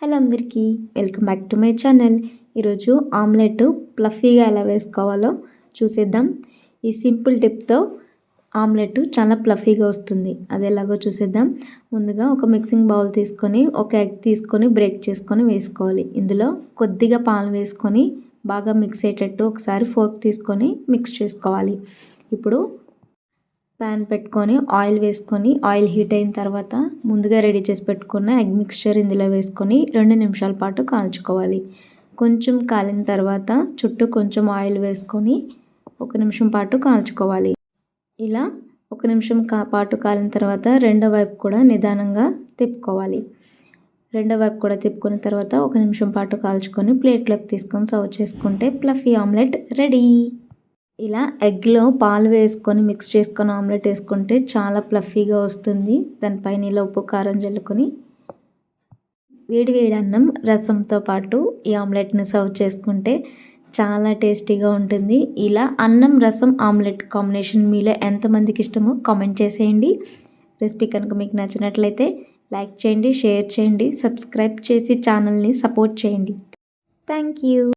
Hello అందరికీ welcome back to my channel. ఈరోజు omelette ప్లఫీగా ఎలా వేసుకోవాలో చూసేద్దాం. ఈ సింపుల్ టిప్తో ఆమ్లెట్ చాలా ప్లఫీగా వస్తుంది. అది ఎలాగో చూసేద్దాం. ముందుగా ఒక మిక్సింగ్ బౌల్ తీసుకొని ఒక ఎగ్ తీసుకొని బ్రేక్ చేసుకొని వేసుకోవాలి. ఇందులో కొద్దిగా పాలు వేసుకొని బాగా మిక్స్ అయ్యేటట్టు ఒకసారి ఫోర్క్ తీసుకొని మిక్స్ చేసుకోవాలి. ఇప్పుడు ప్యాన్ పెట్టుకొని ఆయిల్ వేసుకొని ఆయిల్ హీట్ అయిన తర్వాత ముందుగా రెడీ చేసి పెట్టుకున్న ఎగ్ మిక్స్చర్ ఇందులో వేసుకొని రెండు నిమిషాల పాటు కాల్చుకోవాలి. కొంచెం కాలిన తర్వాత చుట్టూ కొంచెం ఆయిల్ వేసుకొని ఒక నిమిషం పాటు కాల్చుకోవాలి. ఇలా ఒక నిమిషం కా పాటు కాలిన తర్వాత రెండో వైపు కూడా నిదానంగా తిప్పుకోవాలి. రెండో వైపు కూడా తిప్పుకున్న తర్వాత ఒక నిమిషం పాటు కాల్చుకొని ప్లేట్లోకి తీసుకొని సర్వ్ చేసుకుంటే ప్లఫీ ఆమ్లెట్ రెడీ ఇలా ఎగ్లో పాలు వేసుకొని మిక్స్ చేసుకొని ఆమ్లెట్ వేసుకుంటే చాలా ప్లఫీగా వస్తుంది. దానిపైన ఇలా ఉప్పు కారం జల్లుకొని వేడి వేడి అన్నం రసంతో పాటు ఈ ఆమ్లెట్ని సర్వ్ చేసుకుంటే చాలా టేస్టీగా ఉంటుంది. ఇలా అన్నం రసం ఆమ్లెట్ కాంబినేషన్ మీలో ఎంతమందికి ఇష్టమో కామెంట్ చేసేయండి. రెసిపీ కనుక మీకు నచ్చినట్లయితే లైక్ చేయండి షేర్ చేయండి సబ్స్క్రైబ్ చేసి ఛానల్ని సపోర్ట్ చేయండి. Thank you